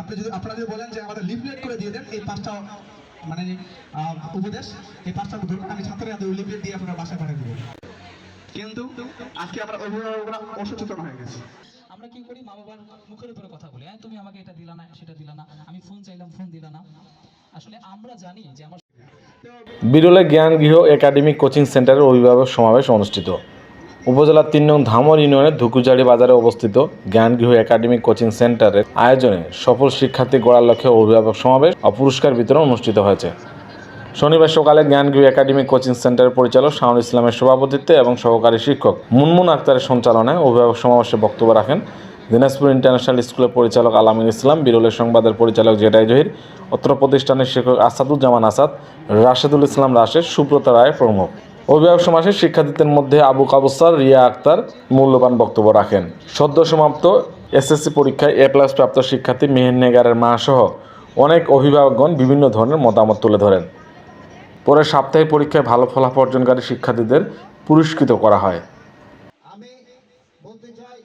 আপনি যদি আপনারা যদি বলেন যে আমাদের লিফলেট করে দিয়ে দেন এই পাঁচটা মানে উপদেশ এই পাঁচটা আমি ছাত্ররা লিফলেট দিয়ে আপনারা বাসায় পাঠিয়ে দেবো। কিন্তু আজকে আমরা অভিভাবকরা অসচেতন হয়ে গেছি। আমরা কি করি? মা বাবার মুখের উপরে কথা বলি। হ্যাঁ তুমি আমাকে এটা দিলা না সেটা দিলা না। আমি ফোন চাইলাম ফোন দিলা না। আসলে আমরা জানি যে আমার বিরলে জ্ঞান গৃহ একাডেমিক কোচিং সেন্টারের অভিভাবক সমাবেশ অনুষ্ঠিত। উপজেলার তিন নং ধামর ইউনিয়নের ধুকুজাড়ি বাজারে অবস্থিত জ্ঞান গৃহ একাডেমিক কোচিং সেন্টারের আয়োজনে সফল শিক্ষার্থী গড়ার লক্ষ্যে অভিভাবক সমাবেশ ও পুরস্কার বিতরণ অনুষ্ঠিত হয়েছে। শনিবার সকালে জ্ঞান গৃহ একাডেমিক কোচিং সেন্টারের পরিচালক শাহুল ইসলামের সভাপতিত্বে এবং সহকারী শিক্ষক মুনমুন আক্তারের সঞ্চালনায় অভিভাবক সমাবেশে বক্তব্য রাখেন দিনাজপুর ইন্টারন্যাশনাল স্কুলের পরিচালক আলামিন ইসলাম, বিরলের সংবাদের পরিচালক জেডাই জহির, অত্র প্রতিষ্ঠানের শিক্ষক আসাদুজ্জামান আসাদ, রাশেদুল ইসলাম রাশেদ, সুব্রত রায় প্রমুখ। অভিভাবক সমাজে শিক্ষার্থীদের মধ্যে আবু কাবুসার রিয়া আক্তার মূল্যবান বক্তব্য রাখেন। সদ্য সমাপ্ত এসএসসি পরীক্ষায় এ প্লাস প্রাপ্ত শিক্ষার্থী মেহেরনেগারের মা সহ অনেক অভিভাবকগণ বিভিন্ন ধরনের মতামত তুলে ধরেন। পরে সাপ্তাহিক পরীক্ষায় ভালো ফলাফল অর্জনকারী শিক্ষার্থীদের পুরস্কৃত করা হয়। আমি বলতে চাই